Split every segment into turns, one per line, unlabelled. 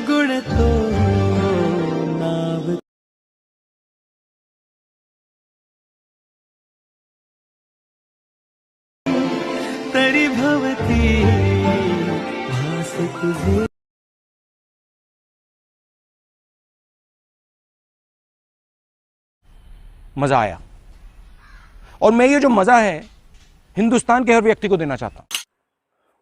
गुण तो तरी भवती
मज़ा आया। और मैं ये जो मज़ा है, हिंदुस्तान के हर व्यक्ति को देना चाहता हूँ।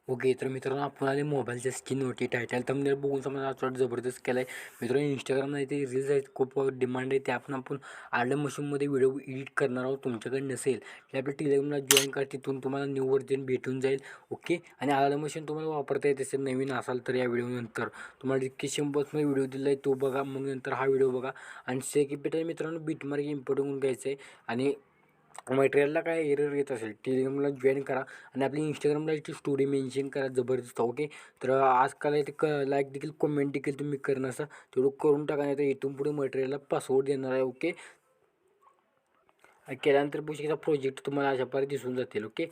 हो ओके तर मित्रांनो आपण आले मोबाईलच्या स्क्रीनवरती टायटल मी बघून समजा आज जबरदस्त केला आहे मित्रांनो इंस्टाग्रामला इथे रील्स आहेत खूप डिमांड आहे ते आपण आपण आलं मशीनमध्ये व्हिडिओ एडिट करणार आहोत तुमच्याकडे नसेल. की आपल्या टेलिग्रामला जॉईन करा तिथून तुम्हाला न्यू व्हर्जन भेटून जाईल ओके आणि आलं मशीन तुम्हाला वापरता येत असेल नवीन असाल तर या व्हिडिओनंतर तुम्हाला इतके बॉक्समध्ये व्हिडिओ दिला आहे तो बघा मग नंतर हा व्हिडिओ बघा. आणि सेकिपेटर मित्रांनो बीटमार्क इम्पोर्ट करून घ्यायचं आहे आणि मटेरियलला काय एरर येत असेल टेलिग्रामला जॉईन करा आणि आपली इंस्टाग्रामला याची स्टोरी मेन्शन करा जबरदस्त ओके तर आजकाल इथे क लाईक देखील कमेंट देखील तुम्ही करणं असं तेवढं करून टाका नाही तर इथून पुढे मटेरियलला पासवर्ड देणार आहे ओके केल्यानंतर पुढचा प्रोजेक्ट तुम्हाला अशा प्रकारे दिसून जातील ओके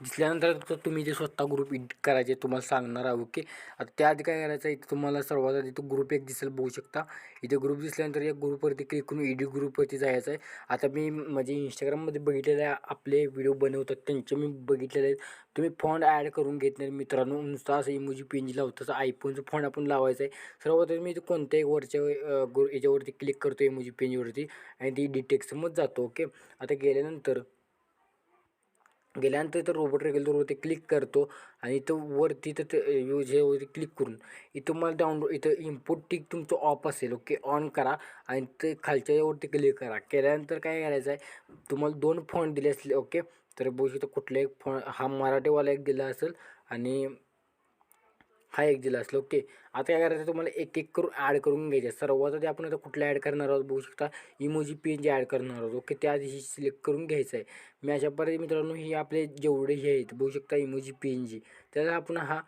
दिसल्यानंतर तर तुम्ही जे स्वतः ग्रुप एडिट करायचे तुम्हाला सांगणार आहे ओके आता त्याआधी काय करायचं आहे इथे तुम्हाला सर्वात आधी तो ग्रुप एक दिसेल बघू शकता. इथे ग्रुप दिसल्यानंतर या ग्रुपवरती क्लिक करून एडिट ग्रुपवरती जायचं आहे. आता मी म्हणजे इंस्टाग्राममध्ये बघितलेले आपले व्हिडिओ बनवतात त्यांचे मी बघितलेले आहेत. तुम्ही फॉन्ट ॲड करून घेत नाही मित्रांनो. नुसतं असं इमोजी पेंजी लावतो तसं आयफोनचं फॉन्ट आपण लावायचं आहे. सर्वात आधी मी इथे कोणत्याही वरच्या ग्रु याच्यावरती क्लिक करतो इमोजी पेंजवरती आणि ती डिटेक्समध्ये जातो ओके आता गेल्यानंतर गेल्यानंतर इथं रोबोट रेग्युलरवरती क्लिक करतो आणि इथं वरती इथं ते यूज हेवरती क्लिक करून इथं मला डाउनलोड इथं इम्पोर्ट टिक तुमचं ऑफ असेल ओके ऑन करा आणि ते खालच्या यावरती क्लिक करा. केल्यानंतर काय करायचं आहे तुम्हाला दोन फॉन्ट दिले असले ओके तर बघू शकतो कुठला एक फॉ हा मराठीवाला एक दिला असेल आणि हा एक दिला असेल. ओके. आता काय करायचं? तुम्हाला एक एक करून ॲड करून घ्यायचे सर्वात आधी आपण आता कुठला ॲड करणार आहोत बघू शकता. इमोजी पेन जे ॲड करणार आहोत. ओके त्या आधी सिलेक्ट करून घ्यायचं आहे. मी अशा प्रकारे मित्रांनो ही आपले जेवढे हे आहेत बघू शकता इमोजी पी जी. त्याला आपण हा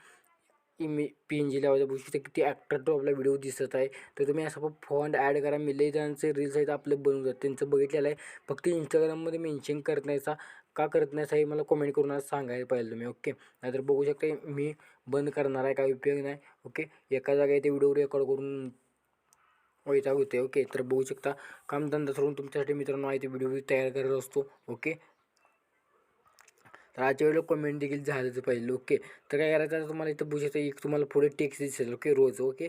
इमे पी एन जी लावायचा. बघू शकता किती ॲक्टर आपला व्हिडिओ दिसत आहे. तर तुम्ही असं फॉन्ट ॲड करा. मिले त्यांचे रील्स आहेत आपले बनवतात. त्यांचं बघितलेलं आहे. फक्त इंस्टाग्राममध्ये मेन्शन करत नाहीचा का करत नाही हे मला कमेंट करून आज सांगायला पाहिजे तुम्ही ओके नाहीतर बघू शकता मी बंद करणार आहे काही उपयोग नाही ओके एका जागा ते व्हिडिओ रेकॉर्ड करून वैताग होते ओके तर बघू शकता कामधंदा सोडून तुमच्यासाठी मित्रांनो आहे ते व्हिडिओ तयार करत असतो ओके तर आजच्या वेळेला कमेंट देखील झालंच पाहिजे ओके तर काय करायचं आता तुम्हाला इथं बघू शकता एक तुम्हाला पुढे टेक्स्ट दिसेल ओके रोज ओके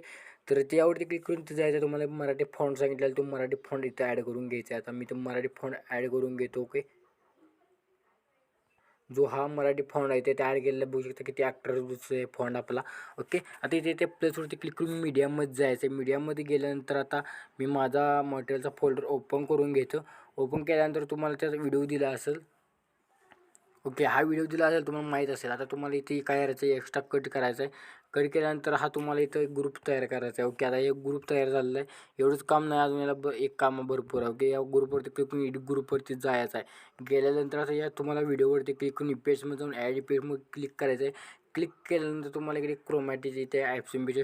तर त्यावरती क्लिक करून तिथे जायचं तुम्हाला मराठी फॉन्ट सांगितलेलं तो मराठी फॉन्ट इथं ॲड करून घ्यायचा आहे. आता मी तो मराठी फॉन्ट ॲड करून घेतो ओके जो हा मराठी फॉन्ट आहे ते ॲड केलेला बघू शकता किती ॲक्टर आहे फॉन्ट आपला. ओके आता इथे ते प्लेसवरती क्लिक करून मीडियामध्ये जायचं आहे मीडियामध्ये गेल्यानंतर आता मी माझा मटेरियलचा फोल्डर ओपन करून घेतो. ओपन केल्यानंतर तुम्हाला त्याचा व्हिडिओ दिला असेल. ओके हा व्हिडिओ दिला असेल तुम्हाला माहीत असेल. आता तुम्हाला इथे काय करायचं आहे एक्स्ट्रा कट करायचं आहे कट केल्यानंतर हा तुम्हाला इथं एक ग्रुप तयार करायचा आहे ओके आता एक ग्रुप तयार झालेला आहे. एवढंच काम नाही अजून याला ब एक काम भरपूर आहे. ओके या ग्रुपवरती क्लिक करून ग्रुपवरती जायचं आहे. गेल्यानंतर आता या तुम्हाला व्हिडिओवरती क्लिक करून पेजमध्ये जाऊन ॲड पेजमध्ये क्लिक करायचं आहे क्लिक केल्यानंतर तुम्हाला इकडे क्रोमॅटिक इथे ॲप्सिम्बीच्या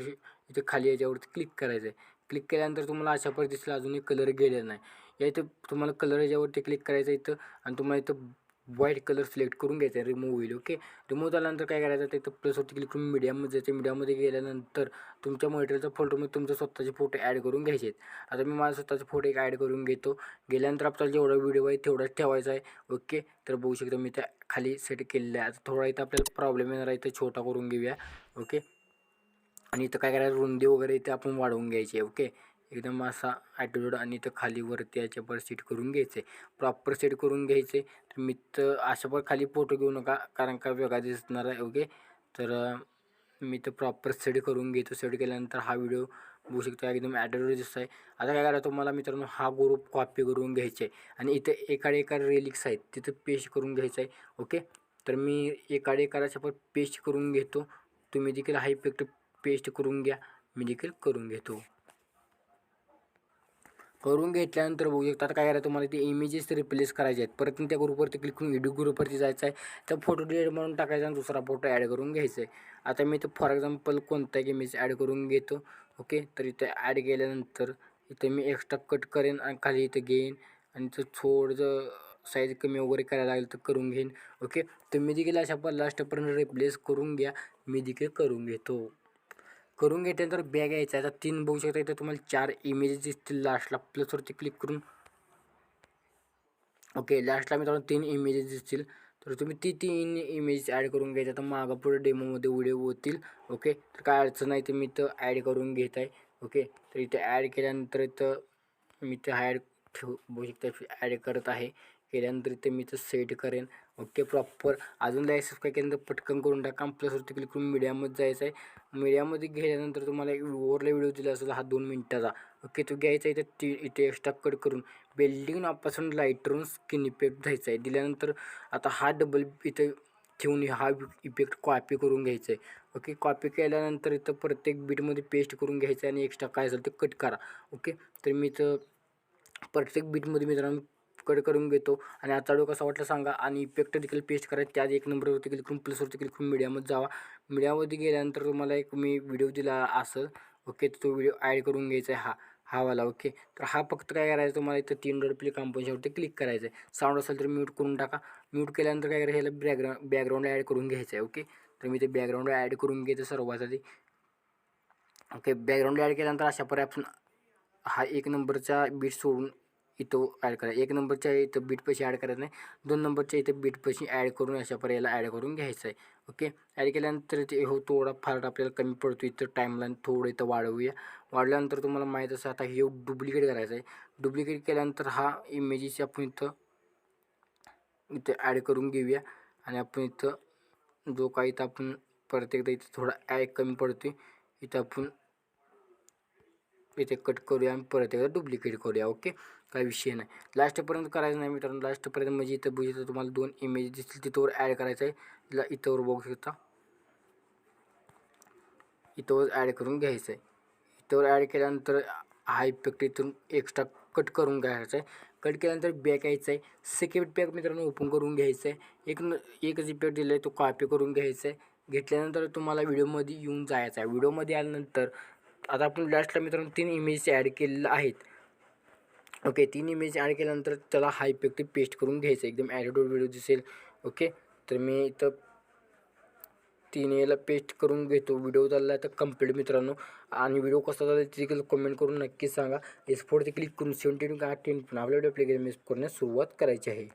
इथे खाली याच्यावरती क्लिक करायचं आहे क्लिक केल्यानंतर तुम्हाला अशा पद्धतीला दिसला अजूनही कलर गेलेला नाही. या इथं तुम्हाला कलर याच्यावरती क्लिक करायचं इथं. आणि तुम्हाला इथं व्हाईट कलर सिलेक्ट करून घ्यायचा आहे रिमूव्ह होईल ओके रिमूव्ह झाल्यानंतर काय करायचं? तिथं प्लसवरती क्लिक करून मीडियामध्ये जायचं मीडियामध्ये गेल्यानंतर तुमच्या मटेरियलच्या फोटोमध्ये तुमचे स्वतःचे फोटो ॲड करून घ्यायचे आहेत. आता मी माझा स्वतःचे फोटो एक ॲड करून घेतो. गेल्यानंतर आपल्याला जेवढा व्हिडिओ आहे तेवढाच ठेवायचा आहे ओके तर बघू शकतो मी त्या खाली सेट केलेलं आहे आता थोडा इथं आपल्याला प्रॉब्लेम येणार आहे इथं छोटा करून घेऊया ओके आणि इथं काय करायचं? रुंदी वगैरे इथे आपण वाढवून घ्यायची आहे ओके एकदम असा ॲटिट्यूड आणि इथं खाली वरती याच्यावर सेट करून घ्यायचं. आहे प्रॉपर सेट करून घ्यायचे. तर मी तर अशा पण खाली फोटो घेऊ नका कारण का वेगळा दिसणार आहे ओके तर मी तर प्रॉपर सेट करून घेतो. सेट केल्यानंतर हा व्हिडिओ बघू शकता एकदम ॲटिट्यूड दिसत आहे. आता काय करायचं तुम्हाला मित्रांनो हा ग्रुप कॉपी करून घ्यायचा आहे आणि इथे एकाडे एका रेलिक्स आहेत तिथं पेस्ट करून घ्यायचं आहे ओके तर मी एकाडे एकाच्या पण पेस्ट करून घेतो. तुम्ही देखील हा इफेक्ट पेस्ट करून घ्या. मी देखील करून घेतो. करून घेतल्यानंतर बघू शकतात काय करायचं तुम्हाला ते इमेजेस रिप्लेस करायचे आहेत. परत त्या ग्रुपवरती क्लिक करून एडिट ग्रुपवरती जायचं आहे. त्या फोटो डिलीट म्हणून टाकायचा आणि दुसरा फोटो ॲड करून घ्यायचा आहे. आता मी इथं फॉर एक्झाम्पल कोणता इमेज ॲड करून घेतो. ओके तर इथं ॲड केल्यानंतर इथं मी एक्स्ट्रा कट करेन आणि खाली इथं घेईन. आणि इथं थोडंसं साईज कमी वगैरे करायला लागेल तर करून घेईन. ओके तर मी देखील अशा पण लास्टपर्यंत रिप्लेस करून घ्या. मी देखील करून घेतो. करून घेतल्यानंतर बॅग यायचा आता तीन बघू शकता इथं तुम्हाला चार इमेजेस दिसतील. लास्टला प्लसवरती क्लिक करून. ओके लास्टला मित्रांनो तीन इमेजेस दिसतील. तर तुम्ही ती तीन इमेज ॲड करून घ्यायच्या तर मागं पुढे डेमोमध्ये व्हिडिओ होतील. ओके तर काय अडचण नाही ते मी तर ॲड करून घेत आहे. ओके तर इथं ॲड केल्यानंतर इथं मी ते ॲड ठेव बघू शकता ॲड करत आहे. केल्यानंतर इथे मी तर सेट करेन. ओके प्रॉपर अजून लाईक सबस्क्राईब केल्यानंतर पटकन करून टाका. प्लसवरती क्लिक करून मीडियामध्ये जायचं आहे. मीडियामध्ये गेल्यानंतर तुम्हाला एक ओव्हरला व्हिडिओ दिला असेल हा दोन मिनटाचा. ओके तो घ्यायचा इथे ती इथे एक्स्ट्रा कट करून. बिल्डिंग नापासून लाईटरून स्किन इफेक्ट घ्यायचा आहे. दिल्यानंतर आता हा डबल इथे ठेवून हा इफेक्ट कॉपी करून घ्यायचा आहे. ओके कॉपी केल्यानंतर इथं प्रत्येक बीटमध्ये पेस्ट करून घ्यायचं आहे आणि एक्स्ट्रा काय असेल ते कट करा. ओके तर मी इथं प्रत्येक बीटमध्ये मित्रांनो कट करून घेतो. आणि आजचा व्हिडिओ कसा वाटला सांगा. आणि इफेक्ट देखील पेस्ट करायचं त्याआधी एक नंबरवरती क्लिक करून प्लसवरती क्लिक करून मीडियामध्ये जावा. मीडियामध्ये गेल्यानंतर तुम्हाला एक मी व्हिडिओ दिला असेल. ओके तर तो व्हिडिओ ॲड करून घ्यायचा आहे हा. हा वाला ओके तर हा फक्त काय करायचं तुम्हाला? इथं तीन डॉट प्ले कंपनीच्यावरती क्लिक करायचं आहे. साऊंड असेल तर म्यूट करून टाका. म्यूट केल्यानंतर काय करायचं? ह्याला बॅकग्राऊंड बॅकग्राऊंड ॲड करून घ्यायचं आहे ओके तर मी ते बॅकग्राऊंड ॲड करून घेतो सर्वात आधी ओके बॅकग्राऊंड ॲड केल्यानंतर अशा पर्याय आपण हा एक नंबरचा बीट सोडून इथं ॲड करा. एक नंबरच्या इथं बीट पैसे ॲड करायचं नाही. दोन नंबरच्या इथं बीट पैसे ॲड करून अशा पर्यायला ॲड करून घ्यायचं आहे. ओके ॲड केल्यानंतर ते हो थोडा फार आपल्याला कमी पडतो. इथं टाईमलाईन थोडं इथं वाढवूया. वाढल्यानंतर तुम्हाला माहीत असं आता हे डुप्लिकेट करायचं आहे. डुप्लिकेट केल्यानंतर हा इमेजेस आपण इथं इथं ॲड करून घेऊया. आणि आपण इथं जो काही इथं आपण परत एकदा इथं थोडा ॲड कमी पडतो इथं आपण इथे कट करूया आणि परत एकदा डुप्लिकेट करूया. ओके काय विषय नाही. लास्टपर्यंत करायचं नाही मित्रांनो. लास्टपर्यंत म्हणजे इथं बघितलं तुम्हाला दोन इमेज दिसतील. तिथंवर ॲड करायचं आहे. तिला इथंवर बघू शकता. इथंवर ॲड करून घ्यायचं आहे. इथंवर ॲड केल्यानंतर हा इफेक्ट इथून एक्स्ट्रा कट करून घ्यायचा आहे. कट केल्यानंतर बॅक यायचं आहे. सेकंड बॅक मित्रांनो ओपन करून घ्यायचं आहे. एक न एकच इफेक्ट दिला आहे. तो कॉपी करून घ्यायचा आहे. घेतल्यानंतर तुम्हाला व्हिडिओमध्ये येऊन जायचं आहे. व्हिडिओमध्ये आल्यानंतर आता आपण लास्टला मित्रांनो तीन इमेज ॲड केलेलं आहेत. ओके तीन इमेज ॲड केल्यानंतर त्याला हा इफेक्ट पेस्ट करून घ्यायचं. एकदम ॲडिटोड व्हिडिओ दिसेल. ओके तर मी इथं तीन याला पेस्ट करून घेतो. व्हिडिओ झाला तर कंप्लीट मित्रांनो. आणि व्हिडिओ कसा झाला ते देखील कमेंट करून नक्कीच सांगा. एक्सपोर्टचे क्लिक करून सेवन्टीन का टेन पण आपल्या व्हिडिओ प्ले करण्यास सुरुवात करायची आहे.